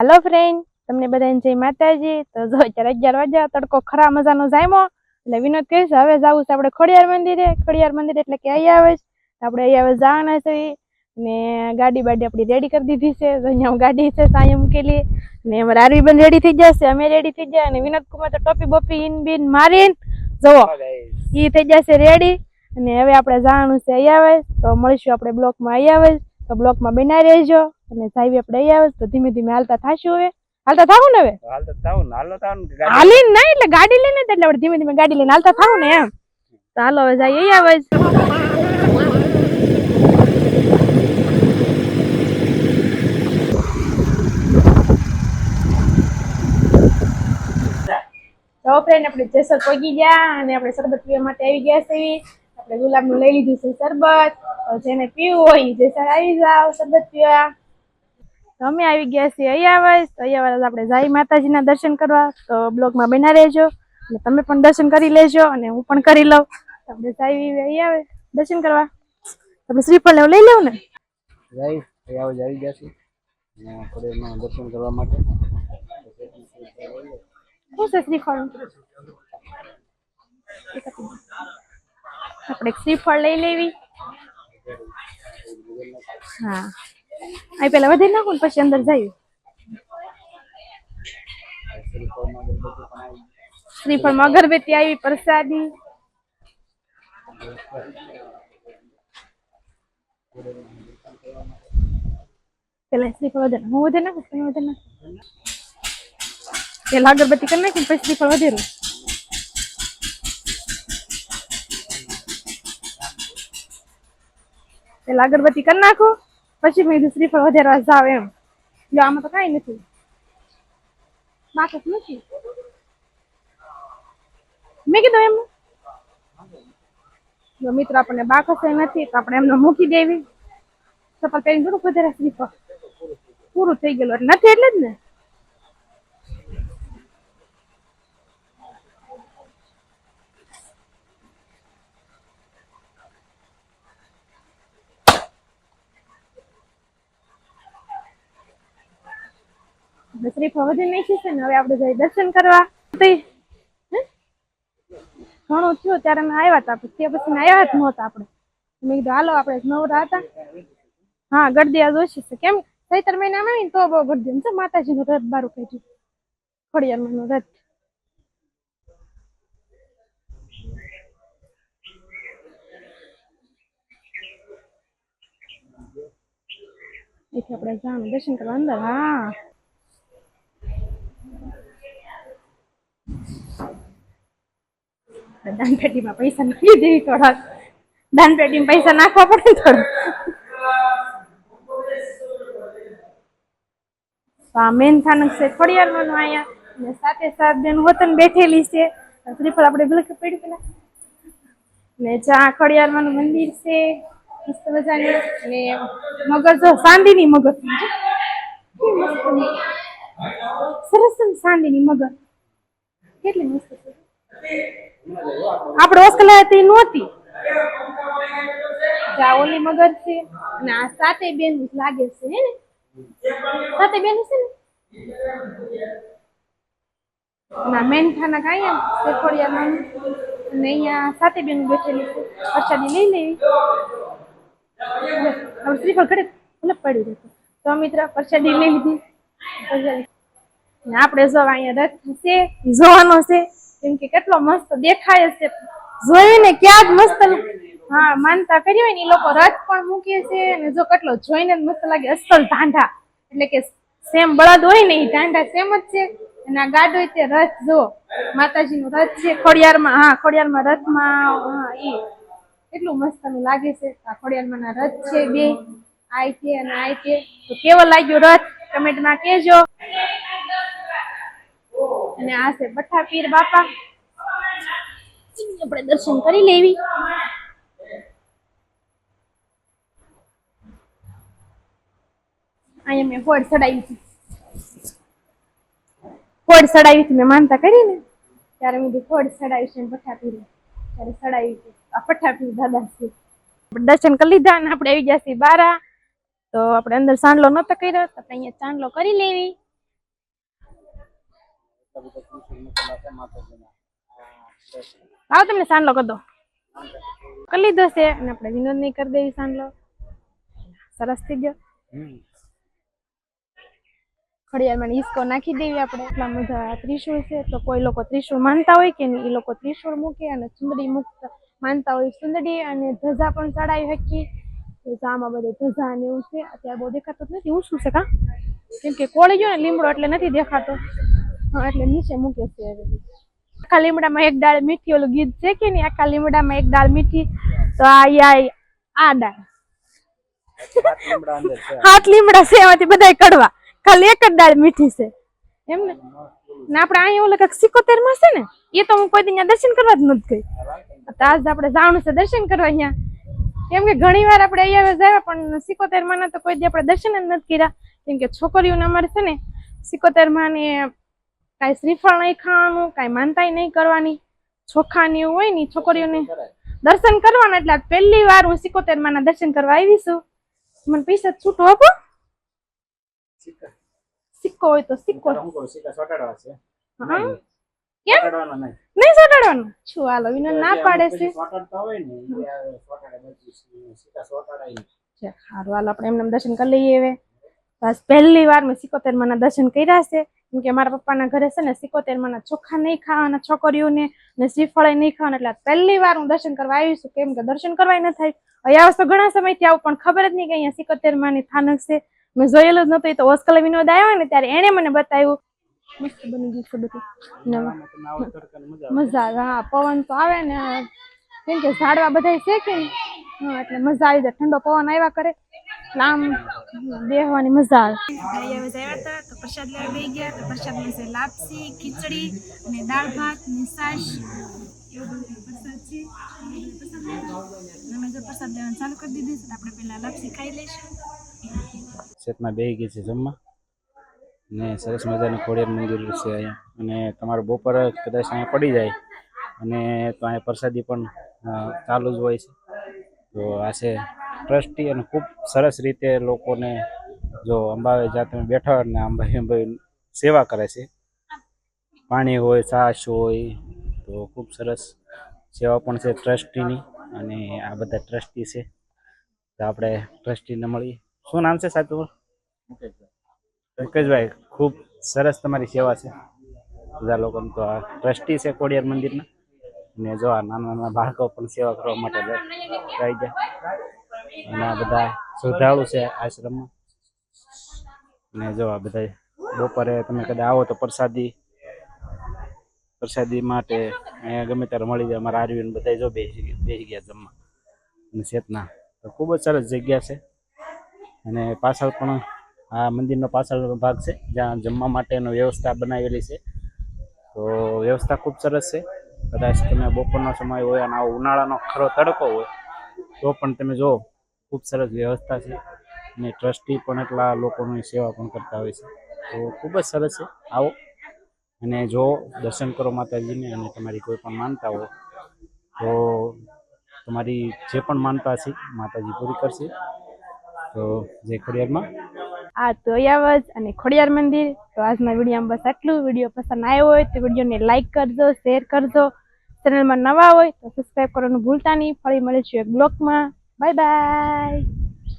હાલો friend તમને બધાને જય માતાજી. તો જો અત્યારે અગિયાર વાગ્યા તડકો ખરા મજાનો જામ્યો. એટલે વિનોદ કહીશ હવે જવું છે આપણે ખોડિયાર મંદિરે. ખોડિયાર મંદિર એટલે કે અહીંયા આવે છે. આપણે અહીંયા આવે જવાના છે. ને ગાડી બાડી આપણી રેડી કરી દીધી છે. અહીંયા ગાડી છે સાંય મૂકેલી. ને અમારે આરવી બંધ રેડી થઈ જશે અમે રેડી થઈ ગયા અને વિનોદ કુમાર તો ટોપી બોપી ઇન બીન મારીને. જુઓ એ થઈ જશે રેડી અને હવે આપણે જવાનું છે અહીંયા આવે. તો મળીશું આપણે બ્લોકમાં અહીંયા આવે. તો બ્લોકમાં બનાવી રહેજો. અને સાહેબ આપણે અહીંયા આવે તો ધીમે ધીમે હાલતા થાશું હવે? હાલતા થાવું ને હવે? હાલતા થાવું હાલો થાવું હાલીને ના એટલે ગાડી લઈને એટલે આપણે ધીમે ધીમે ગાડી લઈને હાલતા થાવું ને એમ. તો હાલો હવે જઈએ આવે તો ફ્રેન્ડ આપણે જેસર પગી ગયા અને આપણે શરબત પીવા માટે આવી ગયા છે. આપણે ગુલાબનું લઈ લીધું છે શરબત. જેને પીવું હોય જેસર આવી જાવ શરબત પીવા. અમે આવી ગયા છીએ તો અહીંયા આપણે જાય માતાજીના દર્શન કરવા. તો બ્લોગમાં બના રહેજો. અને તમે પણ દર્શન કરી લેજો અને હું પણ કરી લઉં. આપણે જાય અહીંયા આવે દર્શન કરવા. આપણે શ્રીફળ લઈ લેવું ને? આવી ગયા દર્શન કરવા માટે. શું છે શ્રીફળ? આપણે શ્રીફળ લઈ લેવી. હા. અહીં પેલા વધારી નાખું પછી અંદર જઈએ શ્રીફળમાં અગરબત્તી આવી, પ્રસાદી. પેલા શ્રીફળ વધારે હું વધારે નાખું તમે વધારે નાખો? પેલા અગરબત્તી કરી નાખી પછી શ્રીફળ વધેરું પેલા અગરબત્તી કરી નાખો. પછી મેં કીધું વધારે વધારવા જાવ એમ. જો આમાં તો કાંઈ નથી. બાકસ નથી મેં કીધું એમ. જો મિત્ર, આપણને બાકસ નથી તો આપણે એમને મૂકી દેવી. ચપ્પલ પહેરી થોડુંક વધારે શ્રીફળ. પૂરું થઈ ગયેલું. એટલે નથી એટલે જ ને? શ્રીફળ વધી નાખી છે ને હવે આપણે જઈ દર્શન કરવા? ઘણું થયું ત્યારે અમે આવ્યા હતા. પછી તે પછી આવ્યા જ નહોતા આપણે. મેં કીધું, હાલો, આપણે નવરા હતા. હા, ગરદિયા જોશી છે. કેમ? ચૈતર મહિનામાં આવી ને તો બહુ ગરદી છે. માતાજીનું રથ બારું કાઢ્યું. ખોડિયારમાંનું રથ. આપણે જવાનું દર્શન કરવા અંદર. હા. દાન પેટીમાં પૈસા નાખી દેવી થોડાક. દાનપેટીમાં પૈસા નાખવા પડે થોડા આ મેન સ્થાનક છે, ખોડિયારમાંનું અહીંયા. ને સાથે સાત બેન વતન બેઠેલી છે. શ્રીફળ આપણે ભલકે પડ્યું પેલા. ને જ્યાં ખોડિયારમાંનું મંદિર છે, મસ્ત મજાની. ને મગર જો ચાંદીની મગર સરસ સાંદીની મગજ. કેટલી મસ્ત છે. આપણે ઓસ્કલા હતી નહોતી ઓલી મગર છે, અને આ સાતે બેન લાગે છે, હે ને? સાતે બેન છે ને? ના મેન ખાના કાંઈ શેખોડિયામાં. અને અહીંયા સાતે બેન બેઠેલી છે. પ્રસાદી લઈ લેવી. હવે શ્રીફળ ઘડે અલગ પડી રહેતું તો મિત્ર, પ્રસાદી લઈ લીધી. આપણે જો અહીંયા રથ છે જોવાનો છે. કેમ કે કેટલો મસ્ત દેખાય છે. જોઈને ક્યાં જ મસ્ત હા, માનતા કરી હોય ને એ લોકો રથ પણ મૂકે છે અને જો કેટલો જોઈને જ મસ્ત લાગે અસલ ઢાંઢા. એટલે કે સેમ બળદ હોય ને એ ઢાંઢા સેમ જ છે. અને આ ગાડો તે રથ જો, માતાજીનો રથ છે ખોડિયારમાં, હા, ખોડિયારમાં રથમાં, હા એ કેટલું મસ્ત લાગે છે. આ ખોડિયારમાં ના રથ છે બે આય છે અને આય છે તો. કેવો લાગ્યો રથ? કમેન્ટમાં કહેજો. અને આ છે બઠા પીર બાપા. આપણે દર્શન કરી લેવી. અહીંયા મેં ફોડ ચડાવી હતી. હોડ ચડાવી હતી, મેં માનતા કરી ને? ત્યારે મેં હોડ ચડાવી છે ને બઠ્ઠા પીર ત્યારે ચડાવી હતી. આ બઠ્ઠા પીર દાદા છે. દર્શન કરી લીધા અને આપણે આવી ગયા છીએ બારા. તો આપણે અંદર ચાંદલો નતો કર્યો, તો આપણે અહીંયા ચાંદલો કરી લેવી મોટા બધા ત્રિશુળ મૂકેલા છે માતાજીના આ છે. આવો તમને સાંડલો કરી દો. છે અને આપણે વિનોદ નહીં કરી દેવી સાંડલો. સરસ થઈ ગયો. ખડિયાળમાં ઈસકો નાખી દેવી આપણે. એટલા બધા ત્રિશુળ છે. તો કોઈ લોકો ત્રિશુળ માનતા હોય કે નહીં એ લોકો ત્રિશુળ મૂકે અને ચુંદડી મુક્ત માનતા હોય ચુંદડી અને ધજા પણ ચડાવી હકી આમાં બધે ધજા ને એવું છે. અત્યારે બહુ દેખાતું નથી. હું શું છે કા? કેમ કે કોળી ગયો ને લીમડો એટલે નથી દેખાતો. હા, એટલે નીચે મૂકે છે આખા લીમડામાં એક દાળ મીઠી, ઓલું ગીત છે કે નહીં? આખા લીમડામાં એક દાળ મીઠી, તો આ આ દાળ. હાથ લીમડા છે, એમાંથી બધા કડવા. ખાલી એક જ દાળ મીઠી છે. એમ ને? ને આપણે અહીંયા ઓલા કઈ સિકોતેરમાં છે ને એ તો હું કોઈ દી દર્શન કરવા જ નથી ગઈ. તો આજ આપણે જવાનું છે દર્શન કરવા અહીંયા. કેમ કે ઘણી વાર આપણે અહીંયા જાય પણ સિકોતેરમાં તો કોઈ દી આપણે દર્શન જ નથી કર્યા. કેમ કે છોકરીઓને અમારે છે ને સિકોતેરમાં ને કાંઈ શ્રીફળ નહીં ખાવાનું કાંઈ માનતાય નહીં કરવાની. છોખાની એવું હોય ને છોકરીઓને દર્શન કરવાના એટલે પહેલી વાર હું સિકોતેરમાં દર્શન કરવા આવી છું. મને પૈસા છૂટો આપો સિક્કો. હોય તો સિક્કો. નહીં. નહીં. શું હાલો વિનોદ ના પાડે છે. સારું હાલો આપણે એમને દર્શન કરી લઈએ હવે. બસ પહેલી વાર મેં સિકોતેર માના દર્શન કર્યા છે. કેમ કે મારા પપ્પાના ઘરે છે ને સિકોતેર માના ચોખા નહીં ખાવાના, છોકરીઓને ને શ્રીફળ નહીં ખાવાના. એટલે પહેલી વાર હું દર્શન કરવા આવી છું. કેમ કે દર્શન કરવાય ન થાય. અહીંયા તો ઘણા સમયથી આવું, પણ ખબર જ નહીં કે અહીંયા સિકોતેર માની થાનક છે. મેં જોયેલું જ નતું એ તો ઓસ્કલ વિનોદ આવ્યો ને ત્યારે એણે મને બતાવ્યું. મસ્ત બની ગયું છે બધું. મજા આવે. હા, પવન તો આવે ને. કેમ કે ઝાડવા બધા છે કે હા, એટલે મજા આવી જાય. ઠંડો પવન આવ્યા કરે. આમ બેહવાની મજા આવે. આવ્યા હતા તો પ્રસાદ લેવા બેસી ગયા તો પ્રસાદ છે લાપસી ખીચડી અને દાળ ભાત ને છાશ એવું બધું પ્રસાદ છે. અમે જો પ્રસાદ લેવાનું ચાલુ કરી દીધું છે આપણે પહેલાં લાપસી ખાઈ લઈશું. શેતમાં બેહી ગઈ છે જમવા. ને સરસ મજાનું ખોડિયાર મંદિર છે અહીંયા. અને તમારો બપોર કદાચ અહીંયા પડી જાય. અને તો અહીંયા પ્રસાદી પણ ચાલુ જ હોય છે. તો આ છે ટ્રસ્ટી અને ખૂબ સરસ રીતે લોકોને જો અંબાવે જાતે બેઠા હોય ને અંબાઈ અંબાઈ સેવા કરે છે. પાણી હોય, છાશ હોય, તો ખૂબ સરસ સેવા પણ છે ટ્રસ્ટીની અને આ બધા ટ્રસ્ટી છે. તો આપણે ટ્રસ્ટીને મળીએ શું નામ છે સાચું મુકેશભાઈ, ખૂબ સરસ તમારી સેવા છે. બધા લોકોને તો આ ટ્રસ્ટી છે કોડિયાર મંદિરના. ને જો આ નાના નાના બાળકો પણ સેવા કરવા માટે જાય જાય. અને આ બધા શ્રદ્ધાળુ છે આશ્રમમાં. અને જો આ બધા બપોરે તમે કદાચ આવો તો પ્રસાદી પ્રસાદી માટે અહીંયા ગમે ત્યારે મળી જાય. અમારા આરવીને બધા જો બેસી બેસી ગયા જમવા. અને ચેતના તો ખૂબ જ સરસ જગ્યા છે. અને પાછળ પણ આ મંદિરનો પાછળનો ભાગ છે, જ્યાં જમવા માટેનો વ્યવસ્થા બનાવેલી છે. તો વ્યવસ્થા ખૂબ સરસ છે. કદાચ તમે બપોરનો સમય હોય અને આવો ઉનાળાનો ખરો તડકો હોય, તો પણ તમે જુઓ ખૂબ સરસ વ્યવસ્થા છે અને ટ્રસ્ટી પણ એટલા લોકોની સેવા પણ કરતા હોય છે. તો ખૂબ જ સરસ છે. આવો. અને જો દર્શન કરો માતાજીને અને તમારી કોઈ પણ માનતા હો તો તમારી જે પણ માનતા છે માતાજી પૂરી કરશે. તો જય ખોડિયારમાં. આ તો અયાવજ અને ખોડિયાર મંદિર. તો આજના વિડીયોમાં બસ આટલું. વીડિયો પસંદ આવ્યો હોય તો વિડીયોને લાઇક કરજો, શેર કરજો. ચેનલમાં નવા હોય તો સબસ્ક્રાઈબ કરવાનું ભૂલતા નહીં. ફરી મળીશું એક બ્લોગમાં Bye-bye!